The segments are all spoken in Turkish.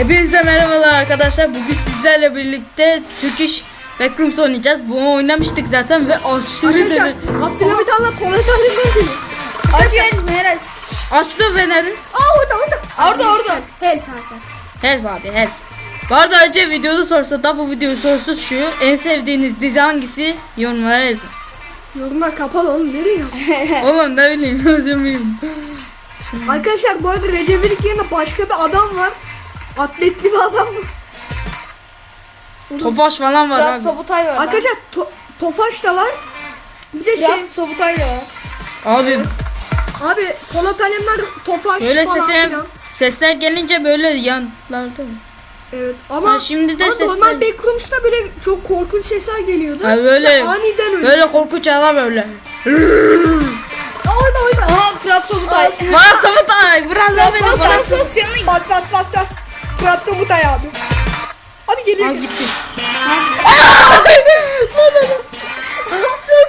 Hepinize merhabalar arkadaşlar. Bugün sizlerle birlikte Türk İş Backrooms oynayacağız. Bunu oynamıştık zaten ve aşırı Arkadaşlar deli. Abdülhamit Han'la Polat Alemdar geliyor. Açın Meral. Açtı feneri. Aa orada orada. Orada, orada. Help kanka. Help abi help. Bu arada önce videoda sorsa da bu videonun sorusu şu. En sevdiğiniz dizi hangisi? Yorumlara yazın. Yorumlar kapalı oğlum nereye yazdın? Oğlum ne bileyim yazamayayım. Arkadaşlar bu arada Recep İvedik yerine başka bir adam var. Atletli bir adam. Tofaş falan var Fırat abi. Sobutay var. Arkadaşlar to- Tofaş da var. Bir de şey Sobutay da var. Abi abi Polat Alemdar Tofaş böyle falan sesler, filan. sesler gelince böyle yanlarda. Evet ama, Ha, şimdi de ama sesler- normal Backrooms'ta böyle çok korkunç sesler geliyordu. Ha, böyle- de aniden öyle. Böyle korkunç hava böyle. Aa, orada orada. Aha Fırat Sobutay. Fırat Sabutay. Fırat abi Bas Fırat. bas bas yanına bas bas bas bas. Fırat Sobutay abi. Abi geliyor. Aa gitti.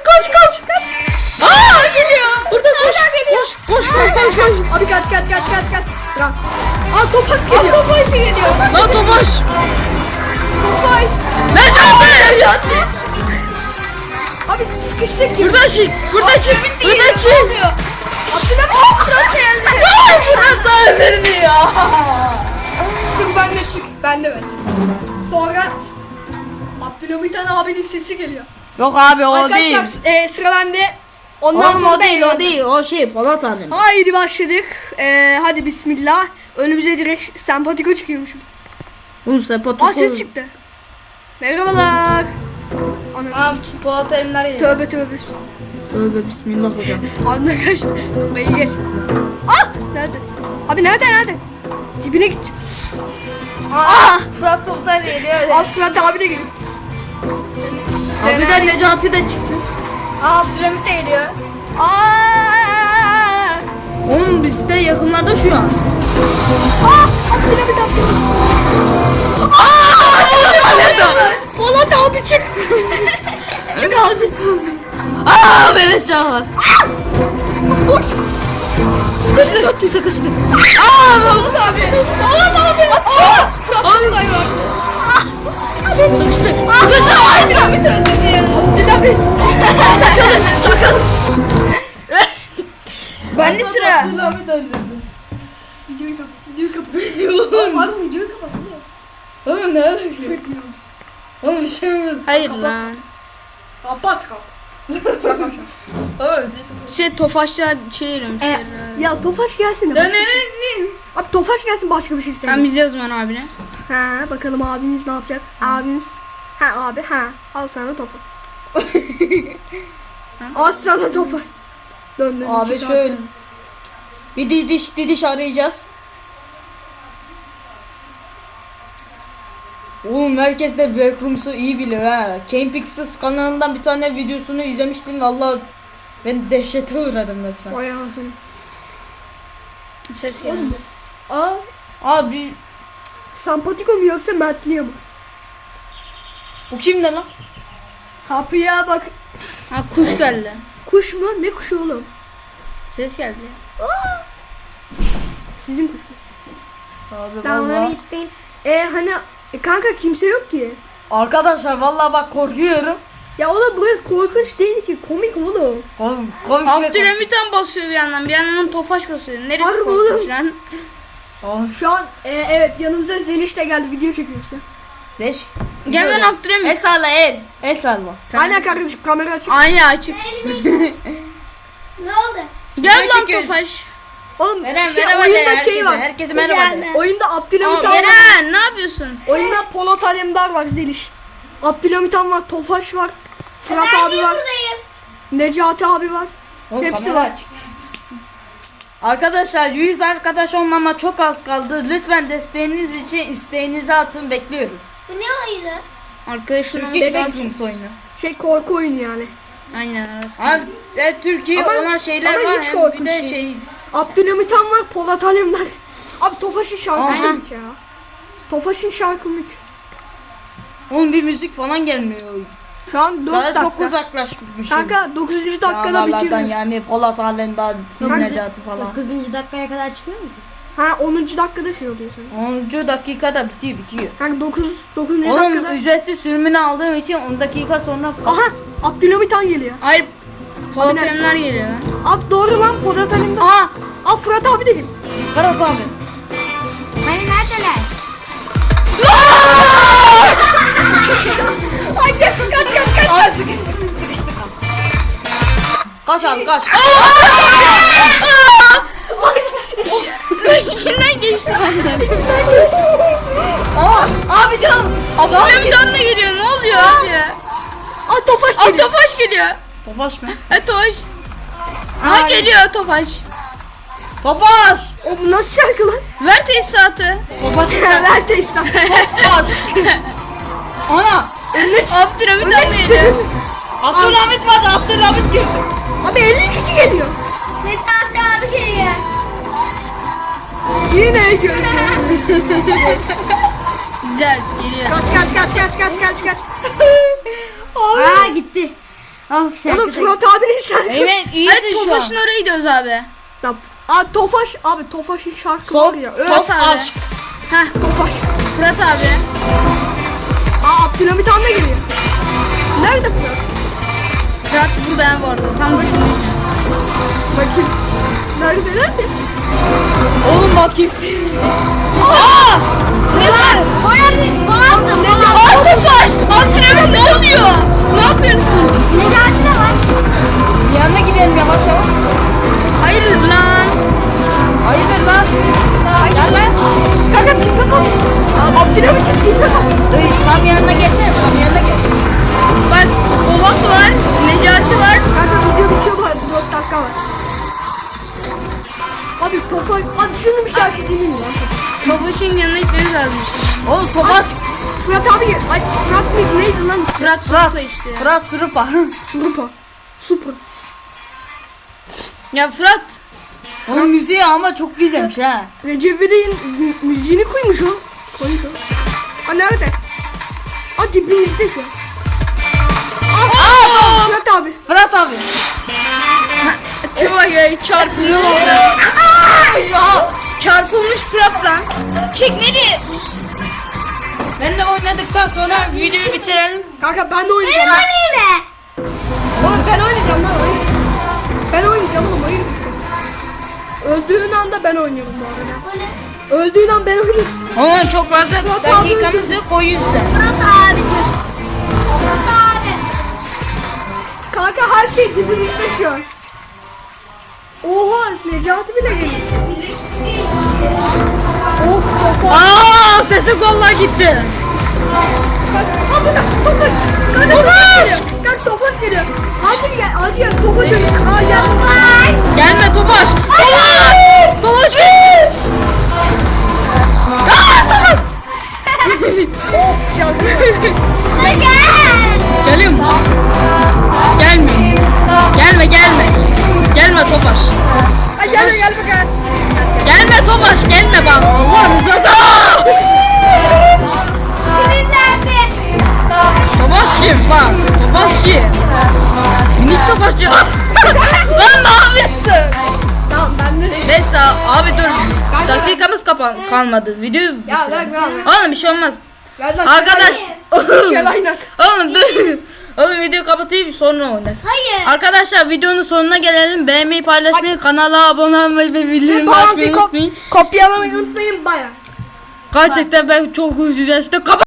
koş koş koş. Aa geliyor. Burada koş. Koş koş koş koş. koş. Abi kaç kaç kaç kaç kaç. Bırak. Aa Tofaş geliyor. Tofaş geliyor. Lan Tomaş. Tofaş. Necati. Abi sıkıştık gibi. Burada çık. Burada çık. Burada Ne çık. Abdülhamit Fırat geldi. Fırat daha önemli ya. Dur ben de çık. Ben de ben. Sonra Abdülhamit Han abinin sesi geliyor. Yok abi o değil. Arkadaşlar e, sıra bende. Ondan Oğlum sonra o değil o değil. O şey Polat Hanım. Haydi başladık. E, hadi bismillah. Önümüze direkt sempatiko çıkıyormuş. Oğlum Polat Aa ses çıktı. Merhabalar. Ana Aa Polat Alemdar geliyor. tövbe tövbe. Tövbe bismillah hocam. Anla kaçtı. Bey geç. Ah! Nerede? Abi nerede nerede? Dibine git. Aa Fırat Sobutay da geliyor. Al Fırat abi de geliyor. Abi de Necati de çıksın. Aa Abdülhamit de geliyor. Aa! Oğlum biz de yakınlarda şu an. Ah! Abdülhamit Abdülhamit. Polat abi çık. çık ağzı. Aa beleş can var. Boş. Sıkıştı. Sıkıştı. Aa Polat abi. Polat abi. Aa! Fırat Sobutay var. sıkıştı. Sıkıştı. Abdülhamit öldürdü ya. Abdülhamit. Sakın. Sakın. Ben de sıra. Abdülhamit öldürdü. Videoyu kapat. Videoyu kapat. Pardon videoyu kapat. Oğlum ne alaka? Oğlum bir şey olmaz. Hayır lan. Kapat kapat. Oğlum şey. Şey Tofaş'ta şey. E, ya Tofaş gelsin de. Başka- ne Abi Tofaş gelsin başka bir şey Ben istemiyorum. biz yazman abine. Ha bakalım abimiz ne yapacak? Abimiz. Ha abi ha. Al sana Tofaş. Al sana Tofaş. Döndüm Abi şöyle. Bir didiş didiş arayacağız. Oğlum herkes de Backrooms'u iyi bilir ha. Campix'siz kanalından bir tane videosunu izlemiştim valla ben dehşete uğradım resmen. Vay anasını. Ses geldi. Aa Abi Sampatiko mu yoksa Mertliye mi? bu kim ne lan? Kapıya bak. Ha kuş geldi. Kuş mu? Ne kuşu oğlum? Ses geldi. Sizin kuş mu? Abi Damları gittin. E hani e, kanka kimse yok ki. Arkadaşlar valla bak korkuyorum. Ya oğlum burası korkunç değil ki komik oğlum. Oğlum komik Abdülhamit Han basıyor bir yandan. Bir yandan Tofaş basıyor. Neresi Harbi korkunç oğlum. lan? kork- Şu an e, evet yanımıza Zeliş de geldi video çekiyoruz ya. Leş. Gel lan. Abdülhamit. El salla el. El salla. Aynen kardeşim kamera açık. Aynen açık. Ne oldu? Gel lan. Tofaş. Oğlum Eren şey, merhaba oyunda herkese. şey var. Herkese merhaba de. Oyunda Abdülhamit Aa. Eren ne yapıyorsun? Oyunda Polat Alemdar var Zeliş. Abdülhamit Han var, Tofaş var. Fırat abi var. Necati abi var. Oğlum, Hepsi kamera var. açık. Arkadaşlar 100 arkadaş olmama çok az kaldı. Lütfen desteğiniz için isteğinizi atın bekliyorum. Arkadaşlarım Türk İş hoş Backrooms oyunu. Şey korku oyunu yani. Aynen arası. Ha, evet, Türkiye Ama- olan şeyler ama var. hiç hem bir korkunç de değil. şey. Abdülhamit Han var, Polat Alemdar. Abi Tofaş'ın şarkısı Aha. mük ya. Tofaş'ın şarkı mük. Oğlum bir müzik falan gelmiyor. Şu an 4 Sana dakika. çok uzaklaşmışım. Kanka 9. dakikada bitiririz. Yani Polat Alemdar, Kanka- Necati falan. 9. dakikaya kadar çıkıyor mu? Ha 10. dakikada şey oluyor senin. 10. dakikada bitiyor bitiyor. Yani 9 9. Oğlum dakikada. ücretsiz sürümünü aldığım için 10 dakika sonra Aha Abdülhamit Han geliyor. Hayır. Polat Alemdar geliyor. Ab doğru lan Polat Alemdar. Aha. Ab Fırat abi de gel. Ferhat abi. Ay gel kaç kaç kaç. Ay sıkıştık sıkıştık. Kaç abi kaç. İçinden geçti benden. İçinden geçti. Aa, abi canım. Han da geliyor. Ne oluyor abi? Ay Tofaş Aa geliyor. Tofaş geliyor. Tofaş mı? Ha Tofaş. Aha geliyor Tofaş. Tofaş. O bu nasıl şarkı lan? Ver tesisatı. Tofaş. Ver tesisat. Tofaş. Ana. Önüne çık. Abdülhamit Önüne da çık. geliyor. Abdülhamit vardı Abdülhamit girdi. Abi 50 kişi geliyor. Necati abi geliyor. Yine gözüm. Güzel geliyor. Kaç kaç kaç kaç kaç kaç kaç. Aa gitti. Of Oğlum Fırat abinin şarkı. Evet iyisin şu an. Tofaş'ın oraya gidiyoruz abi. Ya, Abi Tofaş abi Tofaş'ın şarkı Tof- var ya. Öf. Tof abi. aşk. Heh Tofaş. Fırat abi. Aa Abdülhamit Han da geliyor. Nerede Fırat? Fırat burada bu arada. Tam dibimiz. Bakayım. Nerede nerede? Oğlum bak kesin. Fırat. Aldım. Necati. Aa Tofaş. Abdülhamit ne oluyor? Ne yapıyorsunuz? Necati de var. Yanına gidelim yavaş yavaş. Hayır lan. Hayırdır lan? Gel lan. Kanka tipe bak. Abi Abdülhamit'in dinleyin lan. Tofaş'ın yanına gitmemiz lazım. Oğlum Tofaş. Fırat abi gel. Ay Fırat mıydı neydi lan ismi? Fırat Fırat. Sulta işte. Fırat Surupa. Surupa. Super. Ya Fırat. Onun müziği ama çok güzelmiş ha. Recep İvedik'in mü- müziğini koymuş o. Koymuş o. Aa nerede? Aa dibimizde şu an. Aa, aa, Fırat abi. Fırat abi. Tıma ya çarpılıyor orada. Ya. Çarpılmış Fırat'tan. Çekmeli. Ben de oynadıktan sonra videoyu bitirelim. Kanka ben de oynayacağım. lan. mi? Oğlum ben oynayacağım lan. Ben oynayacağım oğlum hayır mısın? Öldüğün anda ben oynuyorum bu arada. Öldüğün an ben oynuyorum. Oğlum çok fazla Fırat abi dakikamız yok o yüzden. Abicim. Abi. Kanka her şey dibimizde şu an. Oha Necati bile geliyor. Of tofa. Aa sesim vallahi gitti. Kanka, aa burada Tofaş. Kanka Tofaş geliyor. Kanka Tofaş geliyor. Acil gel acil gel Tofaş geliyor. Aa gel. Gelme Tofaş. Tofaş. Tofaş Dakikamız kapan kalmadı. Videoyu Ya bitirelim. ver ver. Oğlum bir şey olmaz. Ver lan. Arkadaş. Oğlum. Gel aynak. Oğlum dur. Oğlum videoyu kapatayım sonra oynasın. Hayır. Arkadaşlar videonun sonuna gelelim. Beğenmeyi, paylaşmayı, kanala abone olmayı ve bildirim Bağlantıyı açmayı kop unutmayın. kopyalamayı unutmayın baya. Gerçekten ben çok üzüldüm. İşte kapat.